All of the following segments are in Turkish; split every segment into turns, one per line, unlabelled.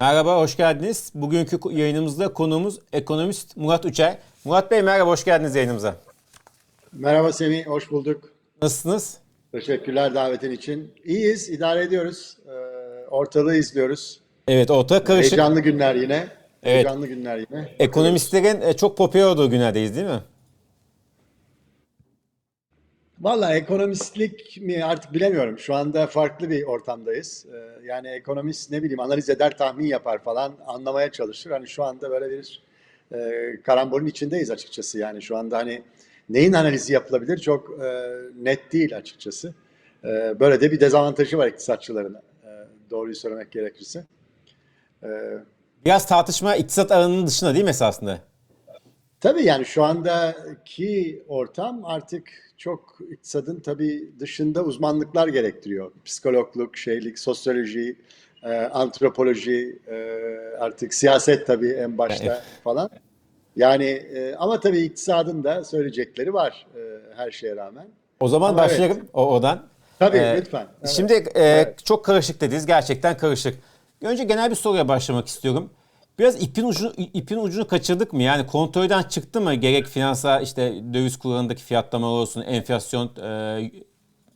Merhaba, hoş geldiniz. Bugünkü yayınımızda konuğumuz ekonomist Murat Uçer. Murat Bey merhaba, hoş geldiniz yayınımıza.
Merhaba Semih, hoş bulduk.
Nasılsınız?
Teşekkürler davetin için. İyiyiz, idare ediyoruz. Ee, ortalığı izliyoruz.
Evet, orta karışık.
Heyecanlı günler yine.
Evet.
Heyecanlı günler yine.
Ekonomistlerin e, çok popüler olduğu günlerdeyiz değil mi?
Valla ekonomistlik mi artık bilemiyorum. Şu anda farklı bir ortamdayız. Ee, yani ekonomist ne bileyim analiz eder, tahmin yapar falan anlamaya çalışır. Hani şu anda böyle bir e, karambolün içindeyiz açıkçası. Yani şu anda hani neyin analizi yapılabilir çok e, net değil açıkçası. E, böyle de bir dezavantajı var iktisatçıların. E, doğruyu söylemek gerekirse. E,
Biraz tartışma iktisat alanının dışında değil mi esasında?
Tabii yani şu andaki ortam artık çok iktisadın tabii dışında uzmanlıklar gerektiriyor. Psikologluk, şeylik, sosyoloji, e, antropoloji, e, artık siyaset tabii en başta falan. Yani e, ama tabii iktisadın da söyleyecekleri var e, her şeye rağmen.
O zaman
Ama
başlayalım o oradan.
Tabii
Ee,
lütfen. Evet.
Şimdi e, çok karışık dediniz, gerçekten karışık. Önce genel bir soruya başlamak istiyorum. Biraz ipin ucunu, ipin ucunu kaçırdık mı? Yani kontrolden çıktı mı? Gerek finansal işte döviz kurlarındaki fiyatlamalar olsun, enflasyon e,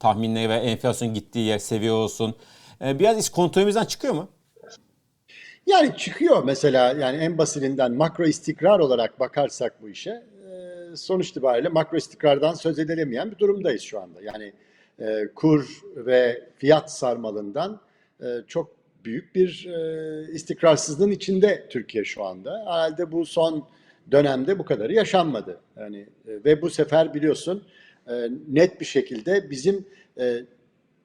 tahminleri ve enflasyon gittiği yer seviye olsun. E, biraz iş kontrolümüzden çıkıyor mu?
Yani çıkıyor mesela yani en basitinden makro istikrar olarak bakarsak bu işe e, sonuç itibariyle makro istikrardan söz edilemeyen bir durumdayız şu anda. Yani e, kur ve fiyat sarmalından e, çok büyük bir e, istikrarsızlığın içinde Türkiye şu anda. Herhalde bu son dönemde bu kadarı yaşanmadı. Yani e, ve bu sefer biliyorsun e, net bir şekilde bizim e,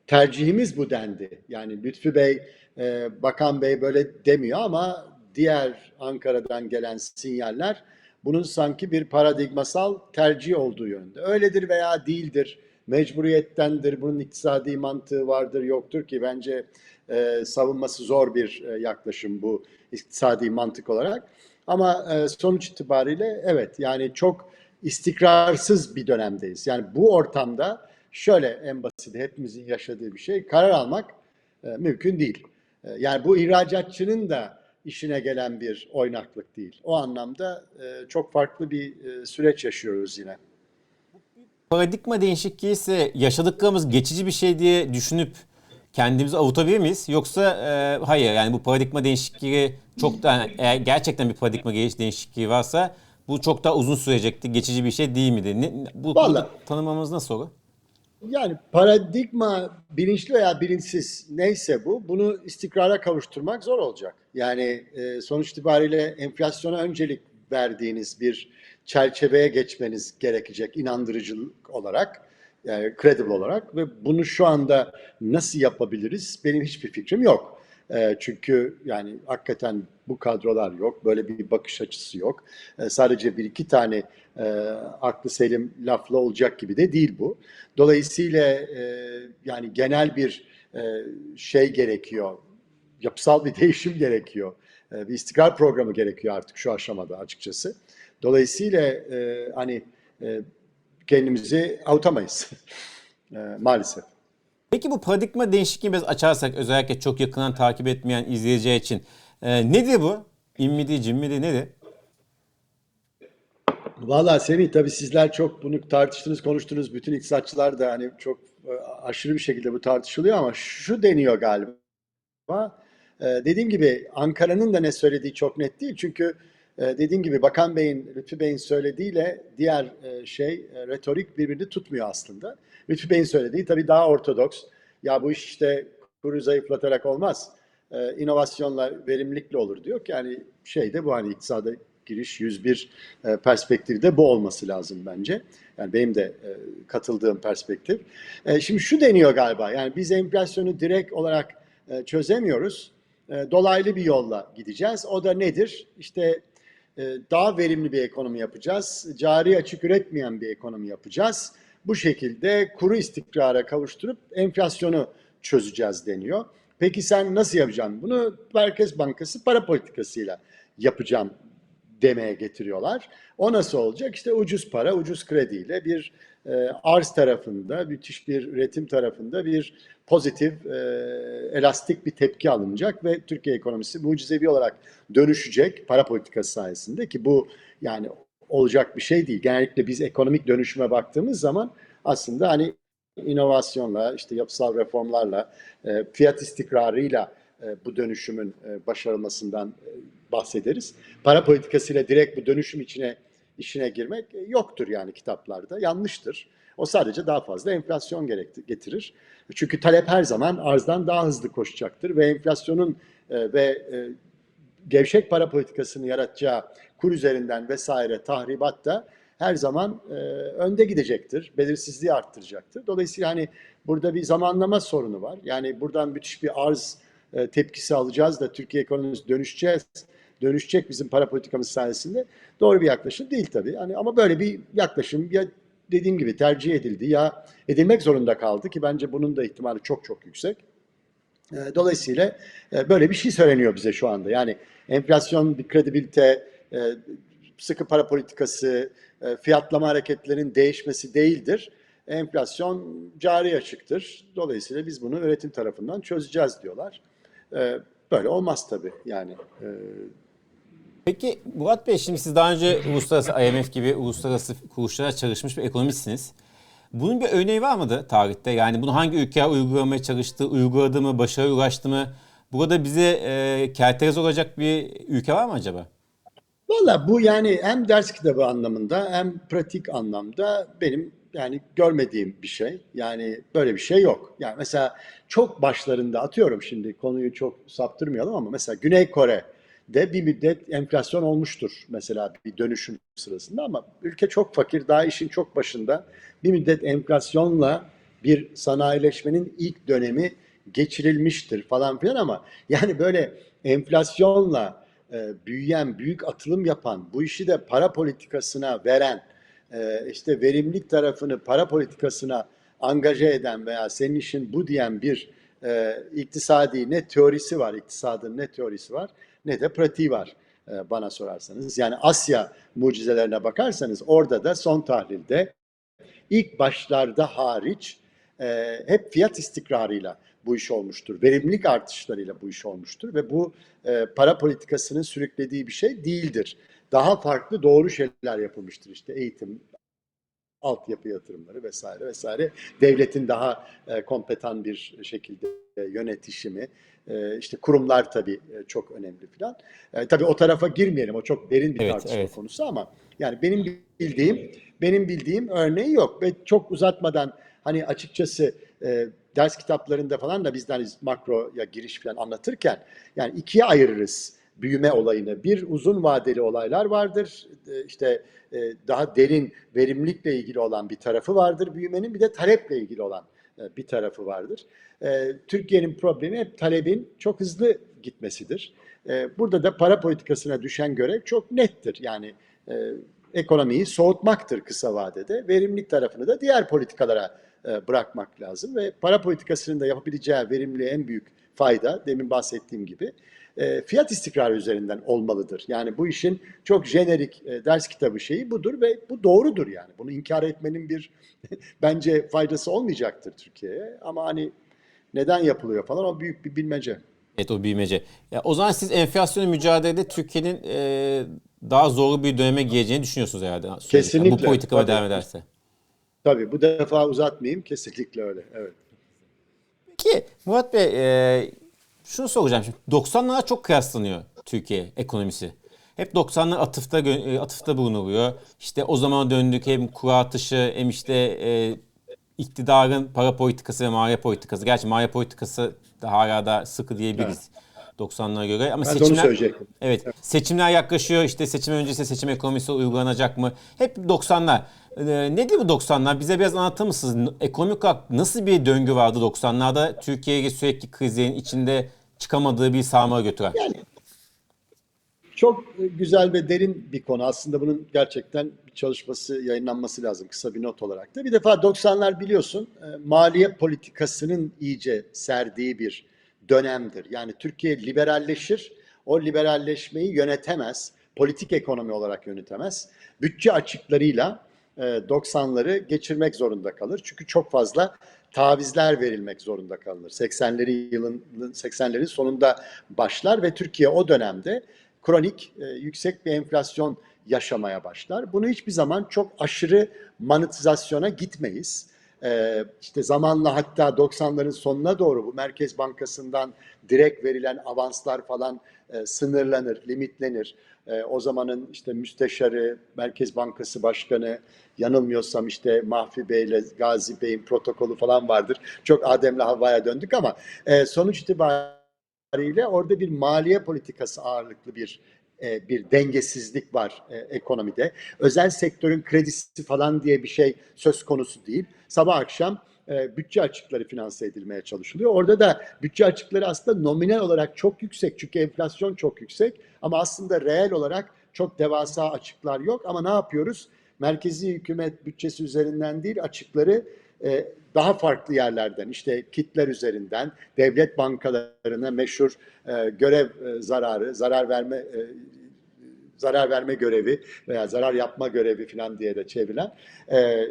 tercihimiz bu dendi. Yani Lütfü Bey, e, Bakan Bey böyle demiyor ama diğer Ankara'dan gelen sinyaller bunun sanki bir paradigmasal tercih olduğu yönde. Öyledir veya değildir, mecburiyettendir, bunun iktisadi mantığı vardır yoktur ki bence e, savunması zor bir e, yaklaşım bu iktisadi mantık olarak. Ama e, sonuç itibariyle evet yani çok istikrarsız bir dönemdeyiz. Yani bu ortamda şöyle en basit hepimizin yaşadığı bir şey karar almak e, mümkün değil. E, yani bu ihracatçının da işine gelen bir oynaklık değil. O anlamda e, çok farklı bir e, süreç yaşıyoruz yine.
Paradigma değişikliği ise yaşadıklarımız geçici bir şey diye düşünüp kendimizi avutabilir miyiz? Yoksa e, hayır yani bu paradigma değişikliği çok da yani eğer gerçekten bir paradigma değişikliği varsa bu çok daha uzun sürecekti. Geçici bir şey değil miydi? Ne, bu
Vallahi-
tanımamız nasıl olur?
Yani paradigma bilinçli veya bilinçsiz neyse bu bunu istikrara kavuşturmak zor olacak. Yani e, sonuç itibariyle enflasyona öncelik verdiğiniz bir çerçeveye geçmeniz gerekecek inandırıcılık olarak, yani credible olarak ve bunu şu anda nasıl yapabiliriz benim hiçbir fikrim yok. E, çünkü yani hakikaten bu kadrolar yok, böyle bir bakış açısı yok. E, sadece bir iki tane e, aklı selim lafla olacak gibi de değil bu. Dolayısıyla e, yani genel bir e, şey gerekiyor, yapısal bir değişim gerekiyor, e, bir istikrar programı gerekiyor artık şu aşamada açıkçası. Dolayısıyla e, hani e, kendimizi avutamayız e, maalesef.
Peki bu paradigma değişikliğini biraz açarsak özellikle çok yakından takip etmeyen izleyiciler için e, nedir bu? Cin midir, nedir?
Valla Semih tabii sizler çok bunu tartıştınız, konuştunuz. Bütün iktisatçılar da hani çok e, aşırı bir şekilde bu tartışılıyor ama şu deniyor galiba. E, dediğim gibi Ankara'nın da ne söylediği çok net değil. Çünkü dediğim gibi Bakan Bey'in, Lütfü Bey'in söylediğiyle diğer e, şey e, retorik birbirini tutmuyor aslında. Lütfü Bey'in söylediği tabii daha ortodoks. Ya bu iş işte kuru zayıflatarak olmaz. E, inovasyonla, verimlilikle olur diyor ki yani şeyde bu hani iktisada giriş 101 e, perspektifte bu olması lazım bence. Yani benim de katıldığım perspektif. Şimdi şu deniyor galiba yani biz enflasyonu direkt olarak çözemiyoruz. Dolaylı bir yolla gideceğiz. O da nedir? İşte daha verimli bir ekonomi yapacağız. Cari açık üretmeyen bir ekonomi yapacağız. Bu şekilde kuru istikrara kavuşturup enflasyonu çözeceğiz deniyor. Peki sen nasıl yapacaksın bunu? Merkez Bankası para politikasıyla yapacağım demeye getiriyorlar. O nasıl olacak? İşte ucuz para, ucuz krediyle bir e, arz tarafında, müthiş bir üretim tarafında bir pozitif, e, elastik bir tepki alınacak ve Türkiye ekonomisi mucizevi olarak dönüşecek para politikası sayesinde ki bu yani olacak bir şey değil. Genellikle biz ekonomik dönüşüme baktığımız zaman aslında hani inovasyonla, işte yapısal reformlarla, e, fiyat istikrarıyla e, bu dönüşümün e, başarılmasından e, bahsederiz. Para politikasıyla direkt bu dönüşüm içine işine girmek e, yoktur yani kitaplarda. Yanlıştır. O sadece daha fazla enflasyon getirir. Çünkü talep her zaman arzdan daha hızlı koşacaktır ve enflasyonun e, ve e, gevşek para politikasını yaratacağı kur üzerinden vesaire tahribat da her zaman önde gidecektir. Belirsizliği arttıracaktır. Dolayısıyla hani burada bir zamanlama sorunu var. Yani buradan müthiş bir arz tepkisi alacağız da Türkiye ekonomisi dönüşeceğiz. Dönüşecek bizim para politikamız sayesinde. Doğru bir yaklaşım değil tabii. Hani ama böyle bir yaklaşım ya dediğim gibi tercih edildi ya edilmek zorunda kaldı ki bence bunun da ihtimali çok çok yüksek. E, Dolayısıyla e, böyle bir şey söyleniyor bize şu anda. Yani enflasyon bir kredibilite, e, sıkı para politikası, e, fiyatlama hareketlerinin değişmesi değildir. Enflasyon cari açıktır. Dolayısıyla biz bunu üretim tarafından çözeceğiz diyorlar. Böyle olmaz tabii yani.
Peki Murat Bey şimdi siz daha önce uluslararası IMF gibi uluslararası kuruluşlara çalışmış bir ekonomistsiniz. Bunun bir örneği var mıdır tarihte? Yani bunu hangi ülke uygulamaya çalıştı, uyguladı mı, başarıya ulaştı mı? Burada bize e, kerteriz olacak bir ülke var mı acaba?
Valla bu yani hem ders kitabı anlamında hem pratik anlamda benim yani görmediğim bir şey. Yani böyle bir şey yok. Yani mesela çok başlarında atıyorum şimdi konuyu çok saptırmayalım ama mesela Güney Kore'de bir müddet enflasyon olmuştur mesela bir dönüşüm sırasında ama ülke çok fakir daha işin çok başında bir müddet enflasyonla bir sanayileşmenin ilk dönemi geçirilmiştir falan filan ama yani böyle enflasyonla e, büyüyen, büyük atılım yapan, bu işi de para politikasına veren, e, işte verimlilik tarafını para politikasına angaje eden veya senin işin bu diyen bir e, iktisadi ne teorisi var, iktisadın ne teorisi var ne de pratiği var e, bana sorarsanız. Yani Asya mucizelerine bakarsanız orada da son tahlilde ilk başlarda hariç e, hep fiyat istikrarıyla bu iş olmuştur. Verimlilik artışlarıyla bu iş olmuştur ve bu e, para politikasının sürüklediği bir şey değildir. Daha farklı doğru şeyler yapılmıştır işte eğitim, altyapı yatırımları vesaire vesaire. Devletin daha kompetan bir şekilde yönetişimi, e, işte kurumlar tabii e, çok önemli filan. E, tabii o tarafa girmeyelim. O çok derin bir
Evet,
tartışma
evet.
konusu ama yani benim bildiğim benim bildiğim örneği yok ve çok uzatmadan hani açıkçası e, ders kitaplarında falan da bizden makroya giriş falan anlatırken yani ikiye ayırırız büyüme olayını. Bir uzun vadeli olaylar vardır. E, işte e, daha derin verimlilikle ilgili olan bir tarafı vardır büyümenin. Bir de taleple ilgili olan e, bir tarafı vardır. E, Türkiye'nin problemi hep talebin çok hızlı gitmesidir. E, Burada da para politikasına düşen görev çok nettir. Yani e, ekonomiyi soğutmaktır kısa vadede. Verimlilik tarafını da diğer politikalara e, bırakmak lazım ve para politikasının da yapabileceği verimli en büyük fayda demin bahsettiğim gibi e, fiyat istikrarı üzerinden olmalıdır. Yani bu işin çok jenerik e, ders kitabı şeyi budur ve bu doğrudur yani. Bunu inkar etmenin bir bence faydası olmayacaktır Türkiye'ye ama hani neden yapılıyor falan o büyük bir bilmece.
Evet o büyümece. Ya, o zaman siz enflasyonla mücadelede Türkiye'nin e, daha zorlu bir döneme gireceğini düşünüyorsunuz herhalde.
Kesinlikle,
Bu politika
tabii.
devam ederse.
Tabii bu defa uzatmayayım kesinlikle öyle. Evet.
Peki Murat Bey e, şunu soracağım şimdi. 90'lara çok kıyaslanıyor Türkiye ekonomisi. Hep 90'lar atıfta e, atıfta bulunuluyor. İşte o zaman döndük hem kura atışı hem işte e, iktidarın para politikası ve maliye politikası. Gerçi maliye politikası da hala da sıkı diyebiliriz 90'lara göre. Ama
Ben söyleyecektim.
Evet. Seçimler yaklaşıyor. İşte seçim öncesi seçim ekonomisi uygulanacak mı? Hep 90'lar. Ee, nedir bu 90'lar? Bize biraz anlatır mısınız? Ekonomik olarak nasıl bir döngü vardı 90'larda? Türkiye'yi sürekli krizlerin içinde çıkamadığı bir sarmala götüren.
Yani çok güzel ve derin bir konu. Aslında bunun gerçekten çalışması, yayınlanması lazım kısa bir not olarak da. Bir defa 90'lar biliyorsun e, maliye politikasının iyice serdiği bir dönemdir. Yani Türkiye liberalleşir, o liberalleşmeyi yönetemez. politik ekonomi olarak yönetemez. Bütçe açıklarıyla e, 90'ları geçirmek zorunda kalır. Çünkü çok fazla tavizler verilmek zorunda kalınır. 80'leri yılın 80'lerin sonunda başlar ve Türkiye o dönemde kronik e, yüksek bir enflasyon yaşamaya başlar. Bunu hiçbir zaman çok aşırı monetizasyona gitmeyiz. Ee, işte zamanla hatta 90'ların sonuna doğru bu Merkez Bankası'ndan direkt verilen avanslar falan e, sınırlanır, limitlenir. E, o zamanın işte müsteşarı, Merkez Bankası Başkanı, yanılmıyorsam işte Mahfi Bey ile Gazi Bey'in protokolü falan vardır. Çok Adem'le Havva'ya döndük ama e, sonuç itibariyle orada bir maliye politikası ağırlıklı bir e, bir dengesizlik var e, ekonomide. Özel sektörün kredisi falan diye bir şey söz konusu değil. Sabah akşam e, bütçe açıkları finanse edilmeye çalışılıyor. Orada da bütçe açıkları aslında nominal olarak çok yüksek çünkü enflasyon çok yüksek ama aslında reel olarak çok devasa açıklar yok ama ne yapıyoruz? Merkezi hükümet bütçesi üzerinden değil açıkları e, daha farklı yerlerden işte kitler üzerinden devlet bankalarına meşhur e, görev e, zararı, zarar verme zarar verme görevi veya zarar yapma görevi falan diye de çevrilen e,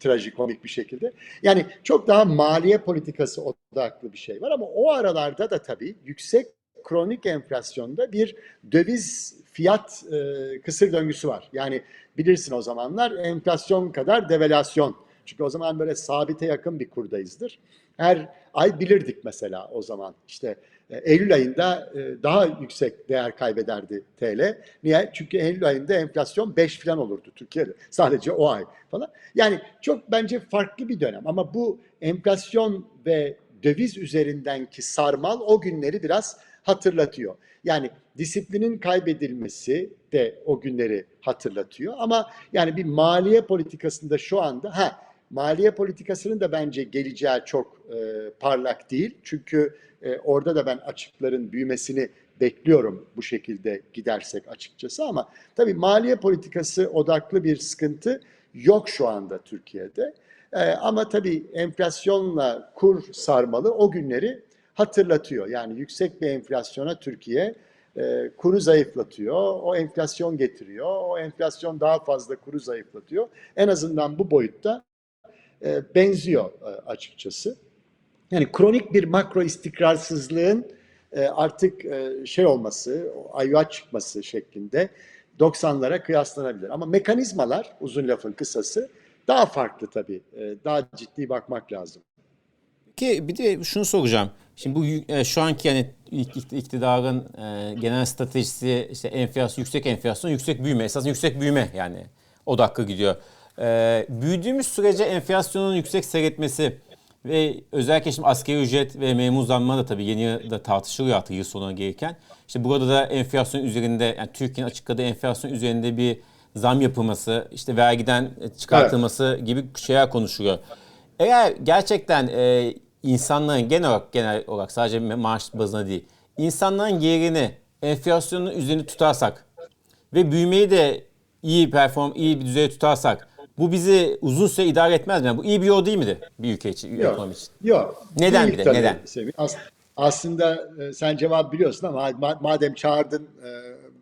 trajikomik bir şekilde. Yani çok daha maliye politikası odaklı bir şey var ama o aralarda da tabii yüksek kronik enflasyonda bir döviz fiyat e, kısır döngüsü var. Yani bilirsin o zamanlar enflasyon kadar devalüasyon. Çünkü o zaman böyle sabite yakın bir kurdayızdır. Her ay bilirdik mesela o zaman işte e, Eylül ayında e, daha yüksek değer kaybederdi TL. Niye? Çünkü Eylül ayında enflasyon 5 falan olurdu Türkiye'de. Sadece o ay falan. Yani çok bence farklı bir dönem ama bu enflasyon ve döviz üzerindenki sarmal o günleri biraz hatırlatıyor. Yani disiplinin kaybedilmesi de o günleri hatırlatıyor ama yani bir maliye politikasında şu anda ha maliye politikasının da bence geleceği çok e, parlak değil. Çünkü e, orada da ben açıkların büyümesini bekliyorum bu şekilde gidersek açıkçası ama tabii maliye politikası odaklı bir sıkıntı yok şu anda Türkiye'de. E, ama tabii enflasyonla kur sarmalı o günleri hatırlatıyor. Yani yüksek bir enflasyona Türkiye e, kuru zayıflatıyor, o enflasyon getiriyor, o enflasyon daha fazla kuru zayıflatıyor. En azından bu boyutta e, benziyor e, açıkçası. Yani kronik bir makro istikrarsızlığın e, artık şey olması, ayyuğa çıkması şeklinde 90'lara kıyaslanabilir. Ama mekanizmalar uzun lafın kısası daha farklı tabii. Daha ciddi bakmak lazım.
Ki bir de şunu soracağım. Şimdi bu şu anki yani ik- iktidarın genel stratejisi işte enflasyon, yüksek enflasyon, yüksek büyüme. Esasında yüksek büyüme yani odaklı gidiyor. E, büyüdüğümüz sürece enflasyonun yüksek seyretmesi ve özellikle şimdi asgari ücret ve memur zammı da tabii yeni yılda tartışılıyor artık yıl sonuna gelirken. İşte burada da enflasyon üzerinde yani Türkiye'nin açıkladığı enflasyon üzerinde bir zam yapılması, işte vergiden çıkartılması gibi şeyler konuşuluyor. Eğer gerçekten e, insanların genel olarak, genel olarak sadece maaş bazına değil, insanların yerini enflasyonun üzerinde tutarsak ve büyümeyi de iyi perform, iyi bir düzeyde tutarsak bu bizi uzun süre idare etmez mi? Yani bu iyi bir yol değil midir bir ülke için, bir ekonomi için?
Yok.
Neden
Değil
bir de, neden?
As- aslında e, sen cevap biliyorsun ama ma- madem çağırdın e,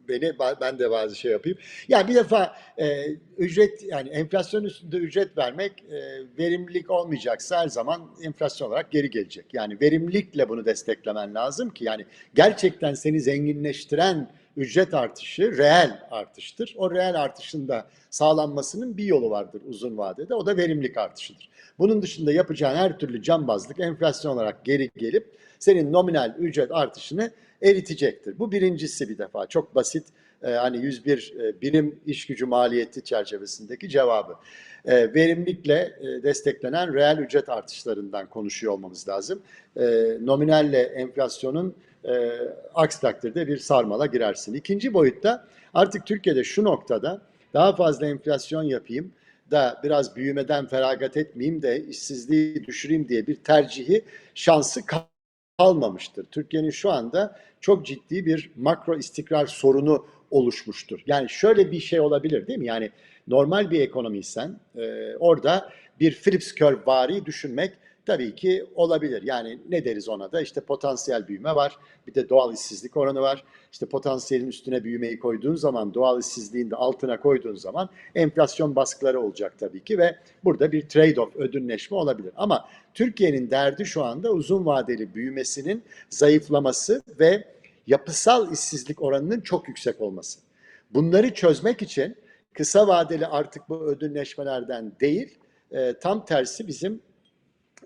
beni ben de bazı şey yapayım. Ya bir defa e, ücret yani enflasyon üstünde ücret vermek e, verimlilik olmayacaksa her zaman enflasyon olarak geri gelecek. Yani verimlilikle bunu desteklemen lazım ki yani gerçekten seni zenginleştiren ücret artışı reel artıştır. O reel artışın da sağlanmasının bir yolu vardır uzun vadede. O da verimlilik artışıdır. Bunun dışında yapacağın her türlü cambazlık enflasyon olarak geri gelip senin nominal ücret artışını eritecektir. Bu birincisi bir defa. Çok basit e, hani 101 e, birim iş gücü maliyeti çerçevesindeki cevabı. E, verimlilikle e, desteklenen reel ücret artışlarından konuşuyor olmamız lazım. E, nominalle enflasyonun e, aksi takdirde bir sarmala girersin. İkinci boyutta artık Türkiye'de şu noktada daha fazla enflasyon yapayım da biraz büyümeden feragat etmeyeyim de işsizliği düşüreyim diye bir tercihi şansı kalmamıştır. Türkiye'nin şu anda çok ciddi bir makro istikrar sorunu oluşmuştur. Yani şöyle bir şey olabilir değil mi? Yani normal bir ekonomiysen e, orada bir Phillips curve vari düşünmek tabii ki olabilir. Yani ne deriz ona da işte potansiyel büyüme var. Bir de doğal işsizlik oranı var. İşte potansiyelin üstüne büyümeyi koyduğun zaman doğal işsizliğin de altına koyduğun zaman enflasyon baskıları olacak tabii ki ve burada bir trade-off ödünleşme olabilir. Ama Türkiye'nin derdi şu anda uzun vadeli büyümesinin zayıflaması ve yapısal işsizlik oranının çok yüksek olması. Bunları çözmek için kısa vadeli artık bu ödünleşmelerden değil, e, tam tersi bizim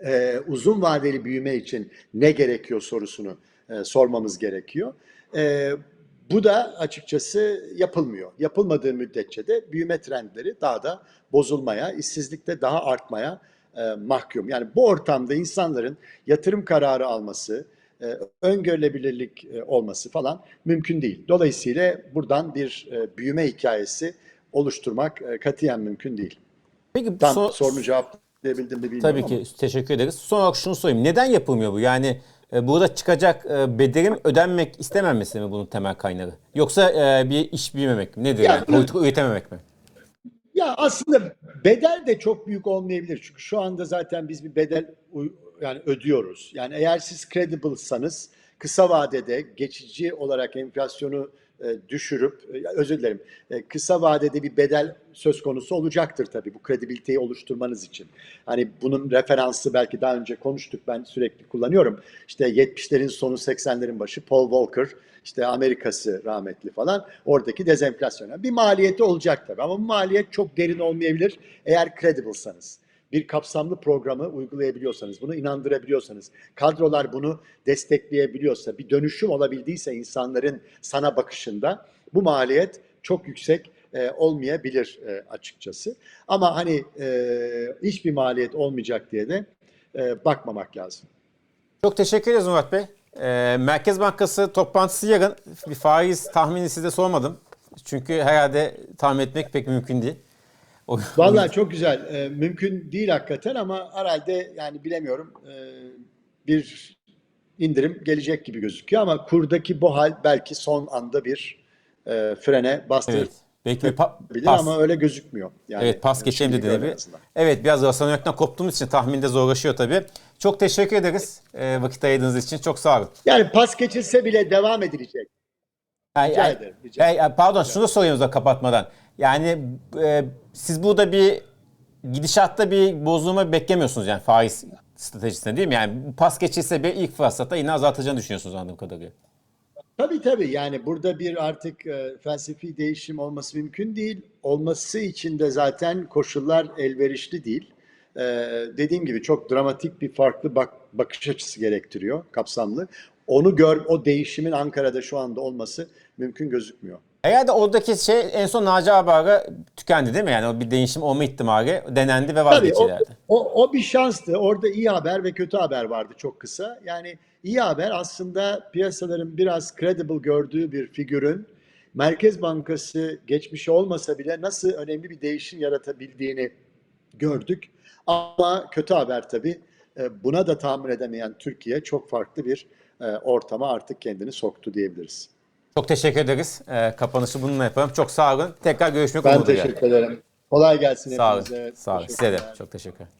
e, uzun vadeli büyüme için ne gerekiyor sorusunu e, sormamız gerekiyor. E, bu da açıkçası yapılmıyor. Yapılmadığı müddetçe de büyüme trendleri daha da bozulmaya, işsizlikte daha artmaya e, mahkum. Yani bu ortamda insanların yatırım kararı alması, e, öngörülebilirlik e, olması falan mümkün değil. Dolayısıyla buradan bir e, büyüme hikayesi oluşturmak e, katiyen mümkün değil.
Peki
Tam
son-
sorunu cevaplayabildim mi bilmiyorum
Tabii
ama.
ki teşekkür ederiz. Son olarak şunu sorayım. Neden yapılmıyor bu? Yani e, burada çıkacak e, bedelin ödenmek istenmemesi mi bunun temel kaynağı? Yoksa e, bir iş büyümemek mi? Nedir
Ya,
yani? Politika üretememek mi?
Ya aslında bedel de çok büyük olmayabilir. Çünkü şu anda zaten biz bir bedel yani ödüyoruz. Yani eğer siz credible'sanız kısa vadede geçici olarak enflasyonu düşürüp e, özür dilerim e, kısa vadede bir bedel söz konusu olacaktır tabii bu kredibiliteyi oluşturmanız için. Hani bunun referansı belki daha önce konuştuk ben sürekli kullanıyorum. İşte 70'lerin sonu 80'lerin başı Paul Volcker işte Amerikası rahmetli falan oradaki dezenflasyon. Bir maliyeti olacak tabii ama bu maliyet çok derin olmayabilir eğer credible'sanız. Bir kapsamlı programı uygulayabiliyorsanız, bunu inandırabiliyorsanız, kadrolar bunu destekleyebiliyorsa, bir dönüşüm olabildiyse insanların sana bakışında bu maliyet çok yüksek e, olmayabilir e, açıkçası. Ama hani e, hiçbir maliyet olmayacak diye de e, bakmamak lazım.
Çok teşekkür ederiz Murat Bey. E, Merkez Bankası toplantısı yarın. Bir faiz tahmini size sormadım. Çünkü herhalde tahmin etmek pek mümkün değil.
Vallahi çok güzel. E, mümkün değil hakikaten ama herhalde yani bilemiyorum e, bir indirim gelecek gibi gözüküyor ama kurdaki bu hal belki son anda bir e, frene bastırabilir
Evet. Belki bir pa- pas.
ama öyle gözükmüyor. Yani
Evet pas geçelim
şimdilik
dedi
azından.
Evet biraz rasyonellikten koptuğumuz için tahminde zorlaşıyor tabii. Çok teşekkür ederiz e, vakit ayırdığınız için. Çok sağ olun.
Yani pas geçilse bile devam edilecek.
Ay,
Rica
ay,
ederim, rica
ay, ay, pardon şunu da sorayım o kapatmadan. Yani e, siz burada bir gidişatta bir bozulma beklemiyorsunuz yani faiz stratejisinde değil mi? Yani pas geçilse bir ilk fırsatta yine azaltacağını düşünüyorsunuz anladığım kadarıyla.
Tabii tabii yani burada bir artık e, felsefi değişim olması mümkün değil. Olması için de zaten koşullar elverişli değil. E, dediğim gibi çok dramatik bir farklı bak, bakış açısı gerektiriyor kapsamlı. Onu gör, o değişimin Ankara'da şu anda olması mümkün gözükmüyor.
Herhalde oradaki şey en son Naci Ağabey'e tükendi değil mi? Yani o bir değişim olma ihtimali denendi ve
Tabii o,
vazgeçildi.
o, o bir şanstı. Orada iyi haber ve kötü haber vardı çok kısa. Yani iyi haber aslında piyasaların biraz credible gördüğü bir figürün Merkez Bankası geçmişi olmasa bile nasıl önemli bir değişim yaratabildiğini gördük. Ama kötü haber tabii e, buna da tahammül edemeyen Türkiye çok farklı bir e, ortama artık kendini soktu diyebiliriz.
Çok teşekkür ederiz. E, kapanışı bununla yapalım. Çok sağ olun. Tekrar görüşmek
Ben
umuduyla.
teşekkür ederim. Kolay gelsin
Sağ olun.
hepinize.
Sağ olun. Size de çok teşekkür ederim.